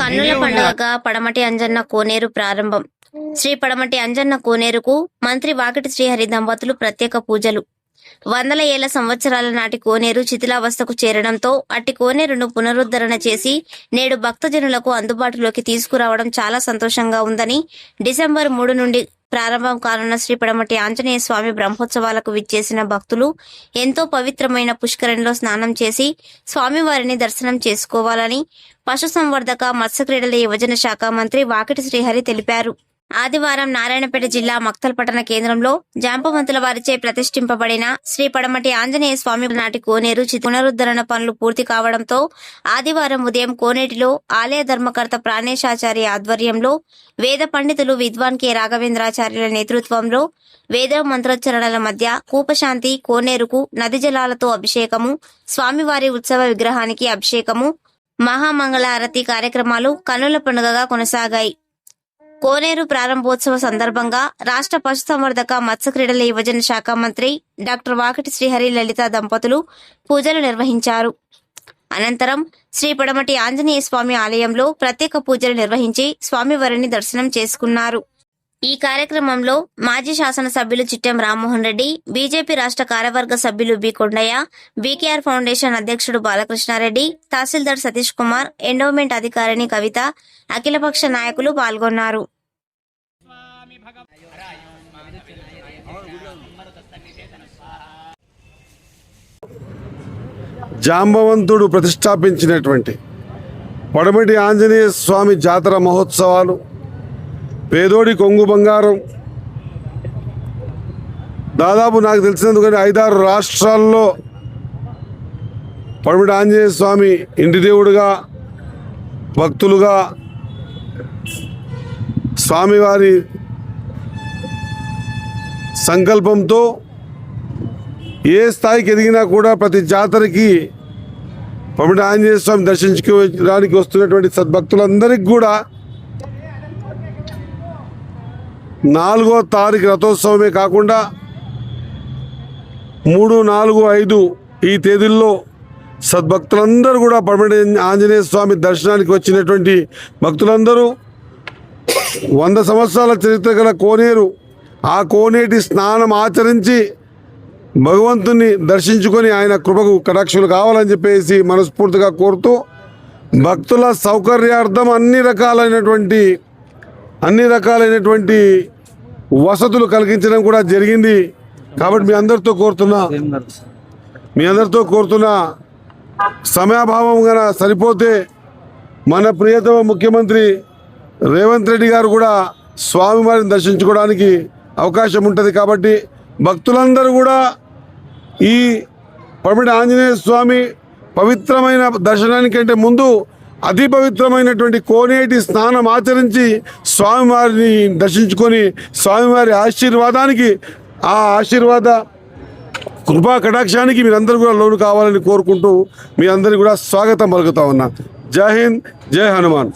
కన్నుల పండుగగా పడమటి అంజన్న కోనేరు ప్రారంభం. శ్రీ పడమటి అంజన్న కోనేరుకు మంత్రి వాకిటి శ్రీహరి దంపతులు ప్రత్యేక పూజలు. వందల ఏళ్ళ సంవత్సరాల నాటి కోనేరు శిథిలావస్థకు చేరడంతో అట్టి కోనేరును పునరుద్ధరణ చేసి నేడు భక్తజనులకు అందుబాటులోకి తీసుకురావడం చాలా సంతోషంగా ఉందని డిసెంబర్ మూడు నుండి ప్రారంభం కానున్న శ్రీ పడమటి ఆంజనేయ స్వామి బ్రహ్మోత్సవాలకు విచ్చేసిన భక్తులు ఎంతో పవిత్రమైన పుష్కరంలో స్నానం చేసి స్వామివారిని దర్శనం చేసుకోవాలని పశు సంవర్ధక మత్స్యక్రీడల యువజన శాఖ మంత్రి వాకిటి శ్రీహరి తెలిపారు. ఆదివారం నారాయణపేట జిల్లా మక్తల్ పట్టణ కేంద్రంలో జాంపవంతుల వారిచే ప్రతిష్ఠింపబడిన శ్రీ పడమటి ఆంజనేయ స్వామి నాటి కోనేరు పునరుద్ధరణ పనులు పూర్తి కావడంతో ఆదివారం ఉదయం కోనేటిలో ఆలయ ధర్మకర్త ప్రాణేశాచారి ఆధ్వర్యంలో వేద పండితులు విద్వాన్ కె రాఘవేంద్రాచార్యుల నేతృత్వంలో వేద మంత్రోచ్చరణల మధ్య కూపశాంతి కోనేరుకు నది జలాలతో అభిషేకము స్వామివారి ఉత్సవ విగ్రహానికి అభిషేకము మహామంగళారతి కార్యక్రమాలు కన్నుల పండుగగా కొనసాగాయి. కోనేరు ప్రారంభోత్సవ సందర్భంగా రాష్ట్ర పశుసంవర్ధక మత్స్యక్రీడల యువజన శాఖ మంత్రి డాక్టర్ వాకటి శ్రీహరి లలిత దంపతులు పూజలు నిర్వహించారు. అనంతరం శ్రీ పడమటి ఆంజనేయ స్వామి ఆలయంలో ప్రత్యేక పూజలు నిర్వహించి స్వామివారిని దర్శనం చేసుకున్నారు. ఈ కార్యక్రమంలో మాజీ శాసనసభ్యులు చిట్టెం రామ్మోహన్ రెడ్డి బీజేపీ రాష్ట్ర కార్యవర్గ సభ్యులు బి కొండయ్య బీకేఆర్ ఫౌండేషన్ అధ్యక్షుడు బాలకృష్ణారెడ్డి తహసీల్దార్ సతీష్ కుమార్ ఎండోమెంట్ అధికారిని కవిత అఖిలపక్ష నాయకులు పాల్గొన్నారు. జాంబవంతుడు ప్రతిష్టాపించినటువంటి పడమటి ఆంజనేయ స్వామి జాతర మహోత్సవాలు పేదోడి కొంగు బంగారం. దాదాపు నాకు తెలిసినందుకని ఐదారు రాష్ట్రాల్లో పడమటి ఆంజనేయ స్వామి ఇంటి దేవుడుగా భక్తులుగా స్వామివారి సంకల్పంతో ఏ స్థాయికి ఎదిగినా కూడా ప్రతి జాతరకి పమిడి ఆంజనేయ స్వామి దర్శించుకోవడానికి వస్తున్నటువంటి సద్భక్తులందరికీ కూడా నాలుగో తారీఖు రథోత్సవమే కాకుండా మూడు నాలుగు ఐదు ఈ తేదీల్లో సద్భక్తులందరూ కూడా పడమటి ఆంజనేయ స్వామి దర్శనానికి వచ్చినటువంటి భక్తులందరూ వంద సంవత్సరాల చరిత్ర గల కోనేరు ఆ కోనేటి స్నానం ఆచరించి భగవంతుని దర్శించుకొని ఆయన కృపకు కటాక్షులు కావాలని చెప్పేసి మనస్ఫూర్తిగా కోరుతూ భక్తుల సౌకర్యార్థం అన్ని రకాలైనటువంటి అన్ని రకాలైనటువంటి వసతులు కలిగించడం కూడా జరిగింది. కాబట్టి మీ అందరితో కోరుతున్నా మీ అందరితో కోరుతున్నా సమయాభావం గన సరిపోతే మన ప్రియతమ ముఖ్యమంత్రి రేవంత్ రెడ్డి గారు కూడా స్వామివారిని దర్శించుకోవడానికి అవకాశం ఉంటుంది కాబట్టి భక్తులందరూ కూడా ఈ పమిడి ఆంజనేయ స్వామి పవిత్రమైన దర్శనానికంటే ముందు అతి పవిత్రమైనటువంటి కోనేటి స్నానం ఆచరించి స్వామివారిని దర్శించుకొని స్వామివారి ఆశీర్వాదానికి ఆ ఆశీర్వాద కృపా కటాక్షానికి మీరందరూ కూడా లోను కావాలని కోరుకుంటూ మీ అందరినీ కూడా స్వాగతం పలుకుతా ఉన్నా. జై హింద్ జై హనుమాన్.